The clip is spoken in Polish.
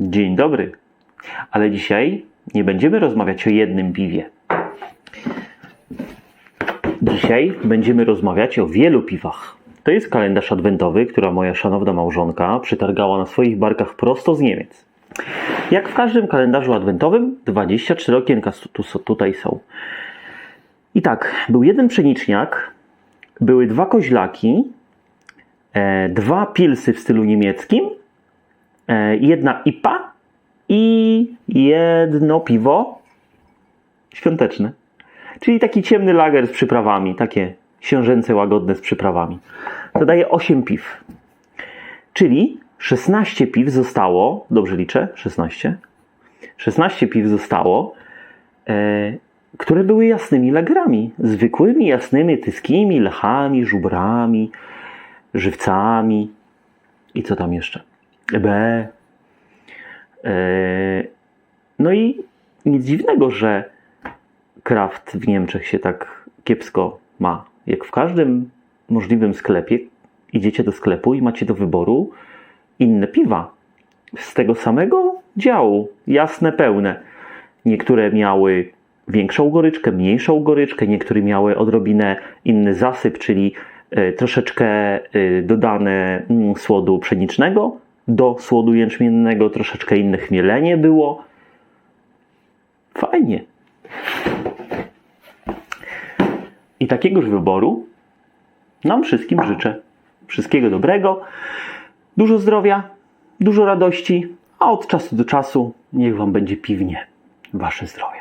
Dzień dobry. Ale dzisiaj nie będziemy rozmawiać o jednym piwie. Dzisiaj będziemy rozmawiać o wielu piwach. To jest kalendarz adwentowy, która moja szanowna małżonka przytargała na swoich barkach prosto z Niemiec. Jak w każdym kalendarzu adwentowym, 24 okienka tu, tu, tutaj są. I tak, był jeden pszeniczniak, były dwa koźlaki, e, dwa pilsy w stylu niemieckim, jedna IPA i jedno piwo świąteczne. Czyli taki ciemny lager z przyprawami, takie książęce, łagodne z przyprawami. To daje 8 piw. Czyli 16 piw zostało, dobrze liczę, 16. 16 piw zostało, e, które były jasnymi lagrami. Zwykłymi, jasnymi, tyskimi, lechami, żubrami, żywcami i co tam jeszcze? B. E, no i nic dziwnego, że kraft w Niemczech się tak kiepsko ma. Jak w każdym możliwym sklepie, idziecie do sklepu i macie do wyboru inne piwa z tego samego działu, jasne, pełne. Niektóre miały większą goryczkę, mniejszą goryczkę, niektóre miały odrobinę inny zasyp, czyli e, troszeczkę e, dodane mm, słodu pszenicznego do słodu jęczmiennego, troszeczkę inne chmielenie było. Fajnie. I takiegoż wyboru nam wszystkim życzę. Wszystkiego dobrego, dużo zdrowia, dużo radości, a od czasu do czasu niech Wam będzie piwnie Wasze zdrowie.